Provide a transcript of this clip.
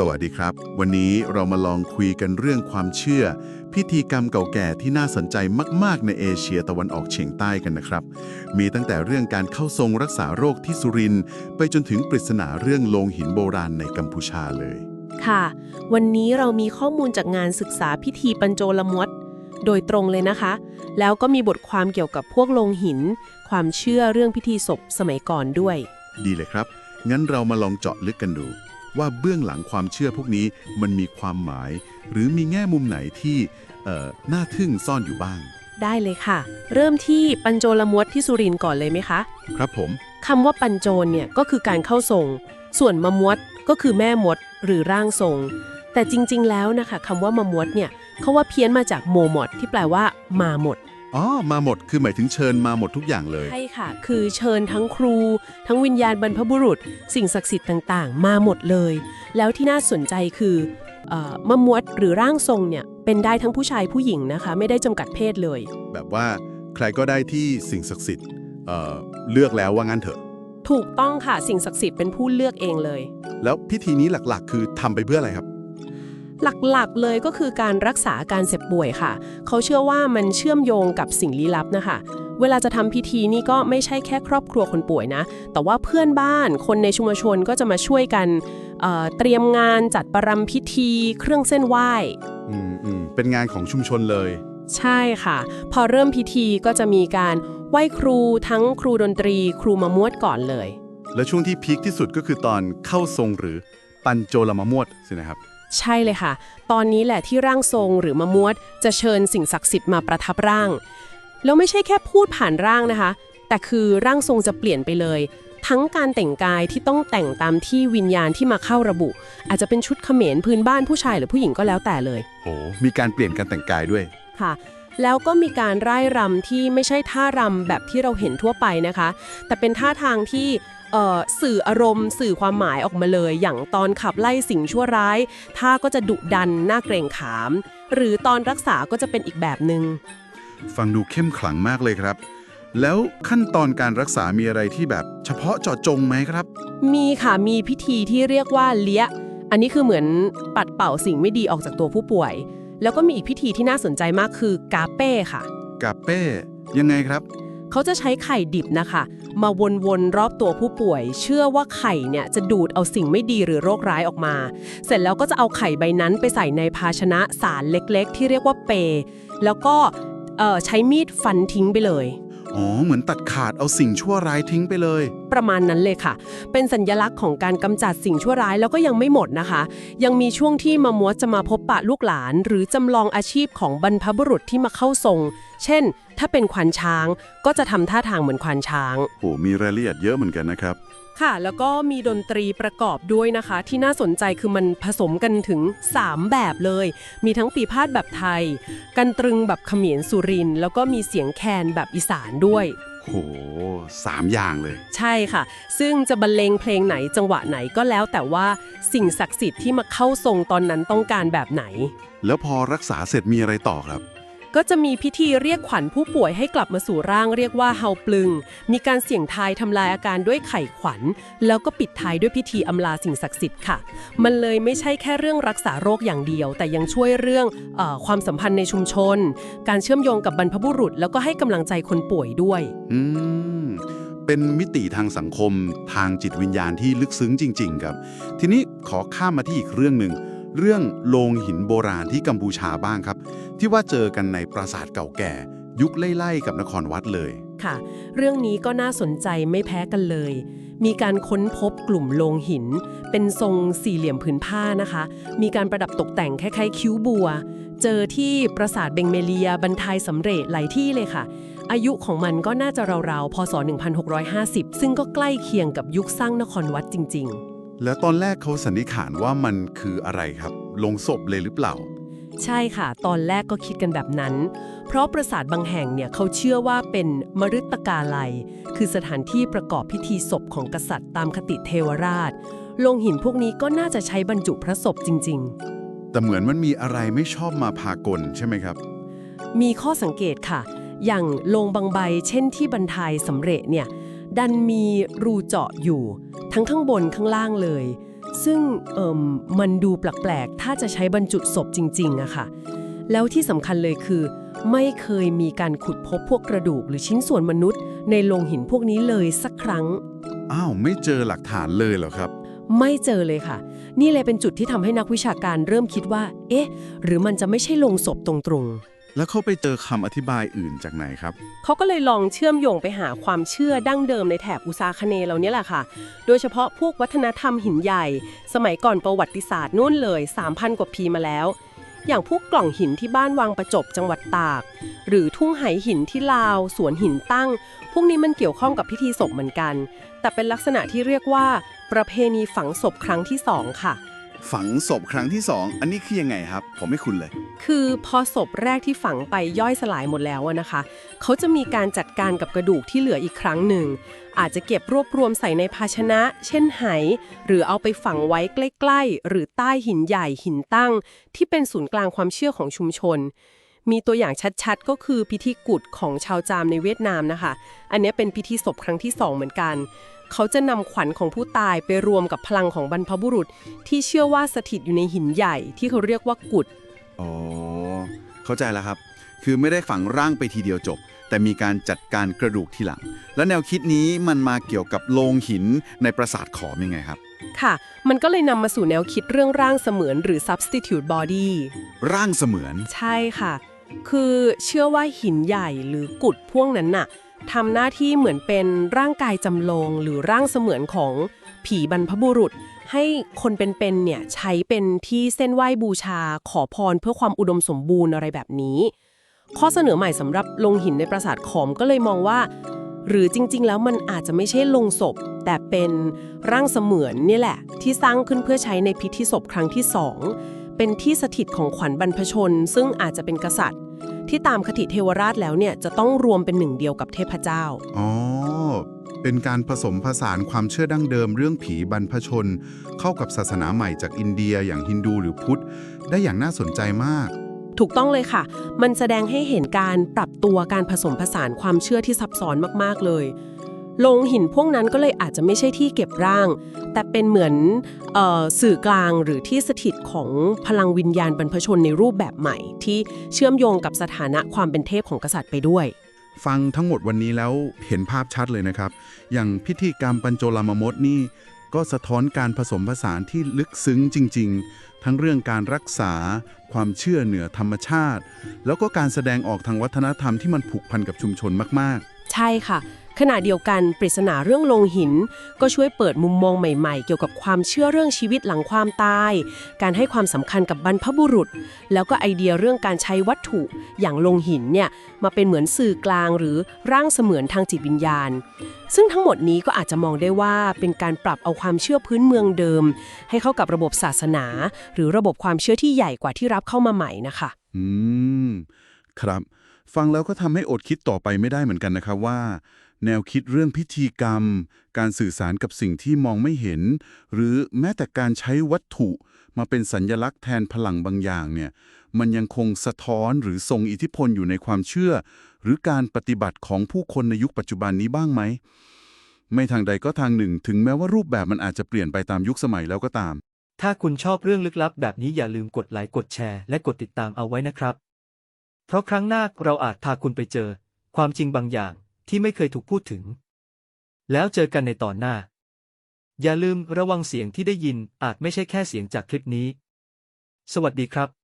สวัสดีครับ วันนี้เรามาลองคุยกันเรื่องความเชื่อ พิธีกรรมเก่าแก่ที่น่าสนใจมาก ๆ ในเอเชียตะวันออกเฉียงใต้กันนะครับ มีตั้งแต่เรื่องการเข้าทรงรักษาโรคที่สุรินทร์ไปจนถึงปริศนาเรื่องโลงหินโบราณในกัมพูชาเลย ค่ะ วันนี้เรามีข้อมูลจากงานศึกษาพิธีปัญโจลมวดโดยตรงเลยนะคะ แล้วก็มีบทความเกี่ยวกับพวกโลงหิน ความเชื่อเรื่องพิธีศพสมัยก่อนด้วย ดีเลยครับ งั้นเรามาลองเจาะลึกกันดู ว่าเบื้องหลังความเชื่อพวกนี้มันมีความหมาย หรือมีแง่มุมไหนที่เอ่อน่าทึ่งซ่อนอยู่บ้าง ได้เลยค่ะ เริ่มที่ปัญโจลมวดที่สุรินทร์ก่อนเลยไหมคะ ครับผมคำว่าปัญโจรเนี่ยก็คือการเข้าทรง ส่วนมะมวดก็คือแม่มดหรือร่างทรง แต่จริง ๆ แล้วนะคะคำว่ามะมวดเนี่ยเขาว่าเพี้ยนมาจากโมหมดที่แปลว่ามาหมด อ๋อ มาหมด คือหมายถึงเชิญมาหมดทุกอย่างเลย ใช่ค่ะ คือเชิญทั้งครู ทั้งวิญญาณบรรพบุรุษ สิ่งศักดิ์สิทธิ์ต่างๆ มาหมดเลย แล้วที่น่าสนใจคือเอ่อมะมวดหรือร่างทรงเนี่ย เป็นได้ทั้งผู้ชายผู้หญิงนะคะ ไม่ได้จำกัดเพศเลย แบบว่าใครก็ได้ที่สิ่งศักดิ์สิทธิ์เอ่อเลือกแล้วว่างั้นเถอะ ถูกต้องค่ะ สิ่งศักดิ์สิทธิ์เป็นผู้เลือกเองเลย แล้วพิธีนี้หลักๆ คือทำไปเพื่ออะไรครับ หลักๆเลยก็คือการรักษาอาการเจ็บป่วยค่ะ เขาเชื่อว่ามันเชื่อมโยงกับสิ่งลี้ลับนะคะ เวลาจะทำพิธีนี่ก็ไม่ใช่แค่ครอบครัวคนป่วยนะ แต่ว่าเพื่อนบ้านคนในชุมชนก็จะมาช่วยกันเอ่อเตรียมงานจัดประรำพิธี เครื่องเส้นไหว้อืมอืมเป็นงานของชุมชนเลย ใช่ค่ะ พอเริ่มพิธีก็จะมีการไหว้ครูทั้งครูดนตรี ครูมามวดก่อนเลย และช่วงที่พีคที่สุดก็คือตอนเข้าทรงหรือปันโจลมะมวดสินะครับ ใช่เลยค่ะ ตอนนี้แหละที่ร่างทรงหรือมะมวด จะเชิญสิ่งศักดิ์สิทธิ์มาประทับร่าง แล้วไม่ใช่แค่พูดผ่านร่างนะคะ แต่คือร่างทรงจะเปลี่ยนไปเลย ทั้งการแต่งกายที่ต้องแต่งตามที่วิญญาณที่มาเข้าระบุ อาจจะเป็นชุดเขมรพื้นบ้านผู้ชายหรือผู้หญิงก็แล้วแต่เลยโหมีการเปลี่ยนการแต่งกายด้วยค่ะแล้วก็มีการร่ายรำที่ไม่ใช่ท่ารำแบบที่เราเห็นทั่วไปนะคะ แต่เป็นท่าทางที่เอ่อ สื่ออารมณ์ สื่อความหมายออกมาเลย อย่างตอนขับไล่สิ่งชั่วร้ายท่าก็จะดุดันน่าเกรงขาม หรือตอนรักษาก็จะเป็นอีกแบบหนึง่งฟังดูเข้มขลังมากเลยครับ แล้วขั้นตอนการรักษามีอะไรที่แบบเฉพาะเจาะจงไหมครับ มีค่ะมีพิธีที่เรียกว่าเลี้ยอันนี้คือเหมือนปัดเป่าสิ่งไม่ดีออกจากตัวผู้ป่วย แล้วก็มีอีกพิธีที่น่าสนใจมากคือกาเป้ค่ะ กาเป้ ยังไงครับ เขาจะใช้ไข่ดิบนะคะ มาวนๆรอบตัวผู้ป่วย เชื่อว่าไข่เนี่ยจะดูดเอาสิ่งไม่ดีหรือโรคร้ายออกมา เสร็จแล้วก็จะเอาไข่ใบนั้นไปใส่ในภาชนะสารเล็กๆ ที่เรียกว่าเป แล้วก็เออใช้มีดฟันทิ้งไปเลย อ๋อ เหมือนตัดขาดเอาสิ่งชั่วร้ายทิ้งไปเลยประมาณนั้นเลยค่ะ เป็นสัญญลักษณ์ของการกำจัดสิ่งชั่วร้ายแล้วก็ยังไม่หมดนะคะ ยังมีช่วงที่มะมวดจะมาพบปะลูกหลาน หรือจำลองอาชีพของบรรพบุรุษที่มาเข้าทรง เช่น ถ้าเป็นควานช้าง ก็จะทำท่าทางเหมือนควานช้างโหมีรายละเอียดเยอะเหมือนกันนะครับค่ะ แล้วก็มีดนตรีประกอบด้วยนะคะ ที่น่าสนใจคือมันผสมกันถึง 3 แบบเลย มีทั้งปีพาดแบบไทย กันตรึงแบบเขมรสุรินทร์แล้วก็มีเสียงแคนแบบอีสานด้วย โหสามอย่างเลย ใช่ค่ะ ซึ่งจะบรรเลงเพลงไหนจังหวะไหนก็แล้วแต่ว่าสิ่งศักดิ์สิทธิ์ที่มาเข้าทรงตอนนั้นต้องการแบบไหน แล้วพอรักษาเสร็จมีอะไรต่อครับ ก็จะมีพิธีเรียกขวัญผู้ป่วยให้กลับมาสู่ร่างเรียกว่าเฮาปลึง มีการเสี่ยงทายทำลายอาการด้วยไข่ขวัญ แล้วก็ปิดท้ายด้วยพิธีอำลาสิ่งศักดิ์สิทธิ์ค่ะ มันเลยไม่ใช่แค่เรื่องรักษาโรคอย่างเดียว แต่ยังช่วยเรื่องออความสัมพันธ์ในชุมชน การเชื่อมโยงกับบรรพบุรุษ แล้วก็ให้กำลังใจคนป่วยด้วย อืมเป็นมิติทางสังคมทางจิตวิญญาณที่ลึกซึ้งจริง ๆ ครับ ทีนี้ขอข้ามมาที่อีกเรื่องหนึ่ง เรื่องโลงหินโบราณที่กัมพูชาบ้างครับ ที่ว่าเจอกันในปราสาทเก่าแก่ ยุคไล่ๆกับนครวัดเลย ค่ะ เรื่องนี้ก็น่าสนใจไม่แพ้กันเลย มีการค้นพบกลุ่มโลงหิน เป็นทรงสี่เหลี่ยมผืนผ้านะคะ มีการประดับตกแต่งคล้ายๆคิ้วบัว เจอที่ปราสาทเบงเมเลียบันทายสำเร็จหลายที่เลยค่ะอายุของมันก็น่าจะราวๆ พศ 1650 ซึ่งก็ใกล้เคียงกับยุคสร้างนครวัดจริงๆ แล้วตอนแรกเขาสันนิษฐานว่ามันคืออะไรครับ ลงศพเลยหรือเปล่า ใช่ค่ะ ตอนแรกก็คิดกันแบบนั้น เพราะปราสาทบางแห่งเนี่ยเขาเชื่อว่าเป็นมฤตกาลัย คือสถานที่ประกอบพิธีศพของกษัตริย์ตามคติเทวราชโลงหินพวกนี้ก็น่าจะใช้บรรจุพระศพจริงแต่เหมือนมันมีอะไรไม่ชอบมาพากลใช่ไหมครับๆมีข้อสังเกตค่ะ อย่างโลงบางใบ เช่นที่บรรทายสำเร็จเนี่ยดันมีรูเจาะอยู่ ทั้งข้างบนข้างล่างเลย ซึ่งเอ่มมันดูแปลกๆ ถ้าจะใช้บรรจุศพจริงๆอะค่ะ แล้วที่สำคัญเลยคือ ไม่เคยมีการขุดพบพวกกระดูกหรือชิ้นส่วนมนุษย์ ในโลงหินพวกนี้เลยสักครั้ง อ้าว ไม่เจอหลักฐานเลยเหรอครับไม่เจอเลยค่ะ นี่เลยเป็นจุดที่ทำให้นักวิชาการเริ่มคิดว่า เอ๊ะ หรือมันจะไม่ใช่โลงศพตรงๆ แล้วเขาไปเจอคำอธิบายอื่นจากไหนครับ เขาก็เลยลองเชื่อมโยงไปหาความเชื่อดั้งเดิมในแถบอุซาคเนย์เราเนี่ยแหละค่ะ โดยเฉพาะพวกวัฒนธรรมหินใหญ่ สมัยก่อนประวัติศาสตร์นู่นเลย 3,000 กว่าปีมาแล้ว อย่างพวกกล่องหินที่บ้านวังประจบจังหวัดตาก หรือทุ่งไหหินที่ลาว สวนหินตั้ง พวกนี้มันเกี่ยวข้องกับพิธีศพเหมือนกัน แต่เป็นลักษณะที่เรียกว่า ประเพณีฝังศพครั้งที่สองค่ะ ฝังศพครั้งที่สองอันนี้คือยังไงครับ ผมไม่คุ้นเลย คือพอศพแรกที่ฝังไปย่อยสลายหมดแล้วนะคะ เขาจะมีการจัดการกับกระดูกที่เหลืออีกครั้งหนึ่ง อาจจะเก็บรวบรวมใส่ในภาชนะ เช่นไห หรือเอาไปฝังไว้ใกล้ ๆ หรือใต้หินใหญ่หินตั้ง ที่เป็นศูนย์กลางความเชื่อของชุมชน มีตัวอย่างชัดๆ ก็คือพิธีกุดของชาวจามในเวียดนามนะคะ อันเนี้ยเป็นพิธีศพครั้งที่สองเหมือนกัน เขาจะนำขวัญของผู้ตายไปรวมกับพลังของบรรพบุรุษ ที่เชื่อว่าสถิตอยู่ในหินใหญ่ที่เขาเรียกว่ากุดอ๋อเข้าใจแล้วครับ คือไม่ได้ฝังร่างไปทีเดียวจบ แต่มีการจัดการกระดูกทีหลัง แล้วแนวคิดนี้มันมาเกี่ยวกับโลงหินในปราสาทขอมยังไงครับค่ะ มันก็เลยนำมาสู่แนวคิดเรื่องร่างเสมือนหรือ substitute body ร่างเสมือน ใช่ค่ะ คือเชื่อว่าหินใหญ่หรือกุดพวกนั้นน่ะทำหน้าที่เหมือนเป็นร่างกายจำลองหรือร่างเสมือนของผีบรรพบุรุษ ให้คนเป็นๆเนี่ยใช้เป็นที่เส้นไหว้บูชาขอพรเพื่อความอุดมสมบูรณ์อะไรแบบนี้ ข้อเสนอใหม่สำหรับลงหินในปราสาทขอมก็เลยมองว่า หรือจริงๆ แล้วมันอาจจะไม่ใช่ลงศพ แต่เป็นร่างเสมือนนี่แหละ ที่สร้างขึ้นเพื่อใช้ในพิธีศพครั้งที่สอง เป็นที่สถิตของขวัญบรรพชน ซึ่งอาจจะเป็นกษัตริย์ ที่ตามคติเทวราชแล้วเนี่ยจะต้องรวมเป็นหนึ่งเดียวกับเทพเจ้า อ๋อ เป็นการผสมผสานความเชื่อดั้งเดิมเรื่องผีบรรพชน เข้ากับศาสนาใหม่จากอินเดียอย่างฮินดูหรือพุทธ ได้อย่างน่าสนใจมาก ถูกต้องเลยค่ะ มันแสดงให้เห็นการปรับตัวการผสมผสานความเชื่อที่ซับซ้อนมากๆเลย โลงหินพวกนั้นก็เลยอาจจะไม่ใช่ที่เก็บร่าง แต่เป็นเหมือนเออสื่อกลางหรือที่สถิตของพลังวิญญาณบรรพชนในรูปแบบใหม่ ที่เชื่อมโยงกับสถานะความเป็นเทพของกษัตริย์ไปด้วย ฟังทั้งหมดวันนี้แล้วเห็นภาพชัดเลยนะครับ อย่างพิธีกรรมปัญโจลามมดนี่ก็สะท้อนการผสมผสานที่ลึกซึ้งจริง ๆ ทั้งเรื่องการรักษา ความเชื่อเหนือธรรมชาติ แล้วก็การแสดงออกทางวัฒนธรรมที่มันผูกพันกับชุมชนมากใช่ค่ะ ขณะเดียวกันปริศนาเรื่องลงหิน ก็ช่วยเปิดมุมมองใหม่ ๆ เกี่ยวกับความเชื่อเรื่องชีวิตหลังความตาย การให้ความสำคัญกับบรรพบุรุษ แล้วก็ไอเดียเรื่องการใช้วัตถุอย่างลงหินเนี่ยมาเป็นเหมือนสื่อกลางหรือร่างเสมือนทางจิตวิญญาณ ซึ่งทั้งหมดนี้ก็อาจจะมองได้ว่าเป็นการปรับเอาความเชื่อพื้นเมืองเดิม ให้เข้ากับระบบศาสนา หรือระบบความเชื่อที่ใหญ่กว่าที่รับเข้ามาใหม่นะคะ อืม ครับ ฟังแล้วก็ทำให้อดคิดต่อไปไม่ได้เหมือนกันนะครับว่า แนวคิดเรื่องพิธีกรรม การสื่อสารกับสิ่งที่มองไม่เห็น หรือแม้แต่การใช้วัตถุมาเป็นสัญญลักษณ์แทนพลังบางอย่างเนี่ยมันยังคงสะท้อนหรือทรงอิทธิพลอยู่ในความเชื่อ หรือการปฏิบัติของผู้คนในยุคปัจจุบันนี้บ้างไหม ไม่ทางใดก็ทางหนึ่ง ถึงแม้ว่ารูปแบบมันอาจจะเปลี่ยนไปตามยุคสมัยแล้วก็ตาม ถ้าคุณชอบเรื่องลึกลับแบบนี้อย่าลืมกดไลค์กดแชร์ และกดติดตามเอาไว้นะครับ เพราะครั้งหน้าเราอาจพาคุณไปเจอ ความจริงบางอย่าง ที่ไม่เคยถูกพูดถึง แล้วเจอกันในตอนหน้า อย่าลืมระวังเสียงที่ได้ยินอาจไม่ใช่แค่เสียงจากคลิปนี้ สวัสดีครับ